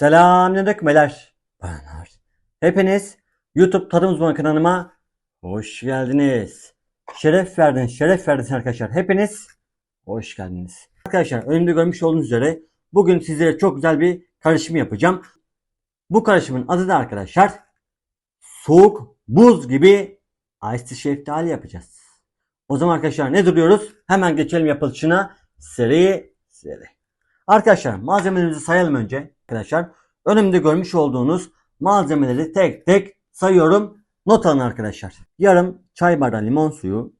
Selamünaleyküm beyler. Ben. Hepiniz YouTube Tadım Uzmanı kanalıma hoş geldiniz. Şeref verdiniz, şeref verdiniz arkadaşlar. Hepiniz hoş geldiniz. Arkadaşlar önümde görmüş olduğunuz üzere bugün sizlere çok güzel bir karışım yapacağım. Bu karışımın adı da arkadaşlar soğuk buz gibi tea şeftali yapacağız. O zaman arkadaşlar ne duruyoruz? Hemen geçelim yapılışına seri seri. Arkadaşlar malzemelerimizi sayalım önce. Arkadaşlar önümde görmüş olduğunuz malzemeleri tek tek sayıyorum. Not alın arkadaşlar. Yarım çay bardağı limon suyu.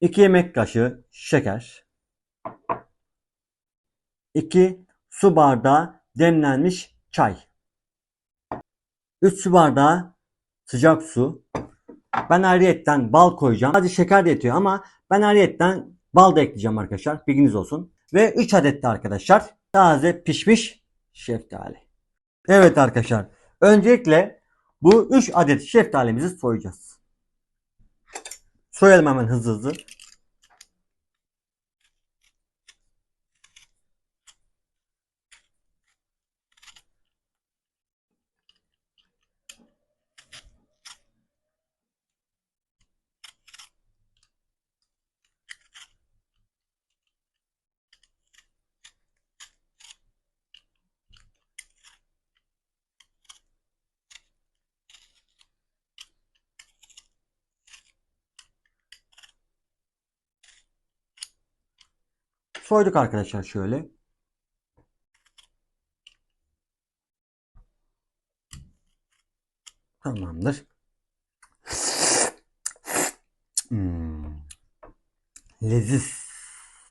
2 yemek kaşığı şeker. 2 su bardağı demlenmiş çay. 3 su bardağı sıcak su. Ben ayrıyetten bal koyacağım. Hadi şeker de yetiyor ama ben ayrıyetten bal da ekleyeceğim arkadaşlar. Bilginiz olsun. Ve 3 adet de arkadaşlar taze pişmiş şeftali. Evet arkadaşlar. Öncelikle bu 3 adet şeftalimizi soyacağız. Soyalım hemen hızlı hızlı. Soyduk arkadaşlar şöyle. Tamamdır. Hmm. Leziz.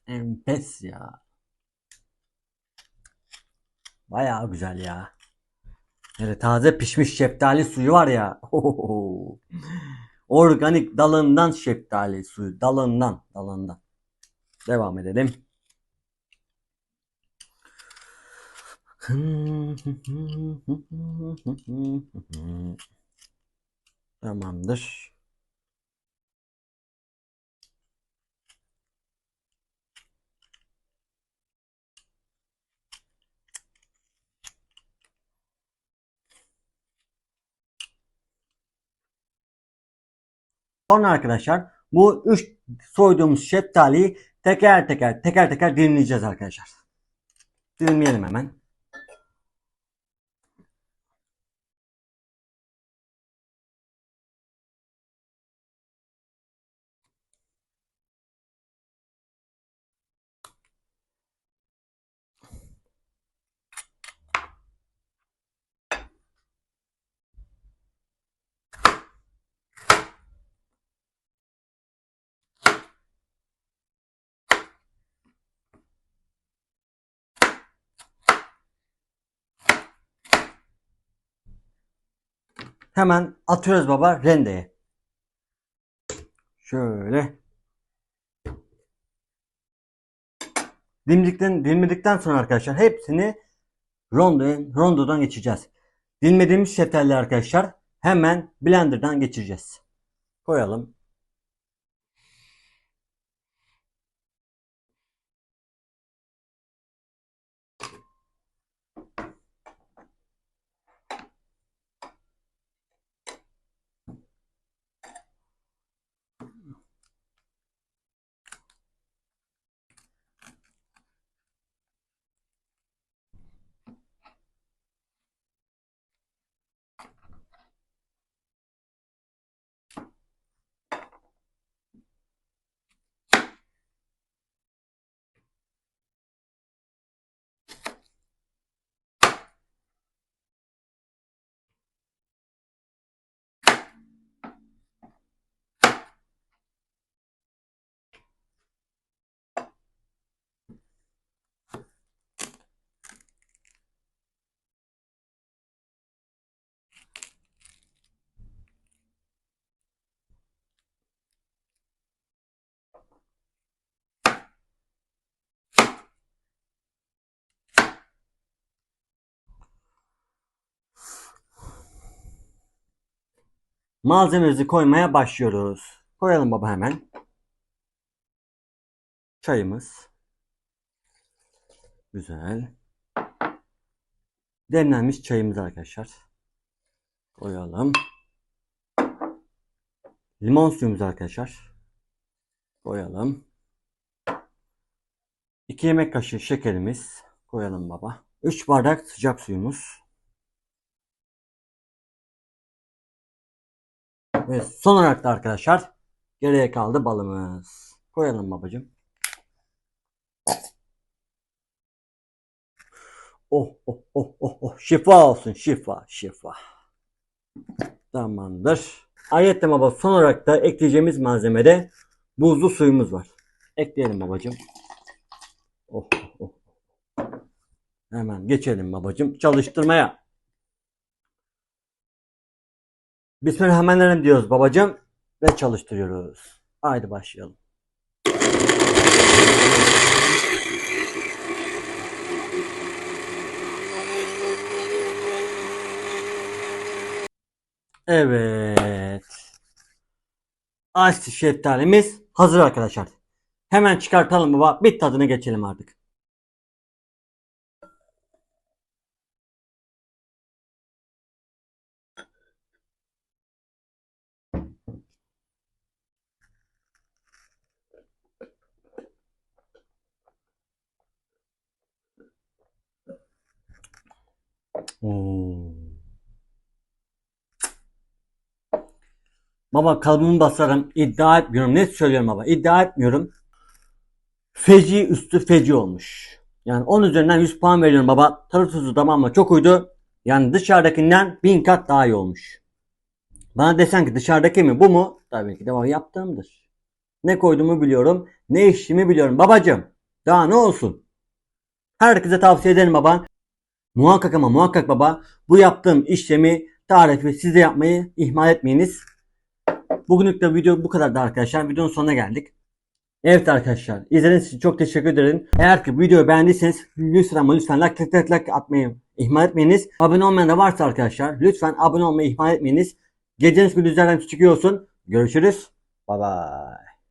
Enfes ya. Bayağı güzel ya. Evet taze pişmiş şeftali suyu var ya. Organik dalından şeftali suyu. Dalından. Dalından. Devam edelim. Tamamdır. Sonra arkadaşlar bu üç soyduğumuz şeftaliyi teker teker teker teker dilimleyeceğiz arkadaşlar. Dilimleyelim hemen. Hemen atıyoruz baba rendeye. Şöyle. Dimdikten, dimledikten sonra arkadaşlar hepsini rondo, rondodan geçeceğiz. Dilmediğimiz şeftali arkadaşlar hemen blenderdan geçireceğiz. Koyalım. Malzememizi koymaya başlıyoruz. Koyalım baba hemen. Çayımız. Güzel. demlenmiş çayımız arkadaşlar. Koyalım. Limon suyumuz arkadaşlar. Koyalım. 2 yemek kaşığı şekerimiz. Koyalım baba. 3 bardak sıcak suyumuz. Ve son olarak da arkadaşlar geriye kaldı balımız. Koyalım babacığım. Oh oh oh oh oh şifa olsun şifa şifa. Tamamdır. Ayetle baba son olarak da ekleyeceğimiz malzemede buzlu suyumuz var. Ekleyelim babacığım. Oh oh oh. Hemen geçelim babacığım çalıştırmaya. Bismillahirrahmanirrahim diyoruz babacığım ve çalıştırıyoruz. Haydi başlayalım. Evet. Ice şeftalimiz hazır arkadaşlar. Hemen çıkartalım baba. Bir tadına geçelim artık. Baba kalıbımı basarım. iddia etmiyorum. Net söylüyorum baba. İddia etmiyorum. Feci üstü feci olmuş. Yani 10 üzerinden 100 puan veriyorum baba. Tadı tuzu damağıma çok uydu. Yani dışarıdakinden bin kat daha iyi olmuş. Bana desen ki dışarıdaki mi bu mu? Tabii ki de baba yaptığımdır. Ne koyduğumu biliyorum. Ne içtiğimi biliyorum. Babacım daha ne olsun? Herkese tavsiye ederim baba. Muhakkak ama muhakkak baba bu yaptığım işlemi tarifi siz de yapmayı ihmal etmeyiniz. Bugünlük de video bu kadardı arkadaşlar. Videonun sonuna geldik. Evet arkadaşlar izlediğiniz için çok teşekkür ederim. Eğer ki videoyu beğendiyseniz lütfen ama lütfen like like like, like atmayı ihmal etmeyiniz. Abone olmayan da varsa arkadaşlar lütfen abone olmayı ihmal etmeyiniz. Geceniz gündüzlerden çıkıyor olsun. Görüşürüz. Bye bye.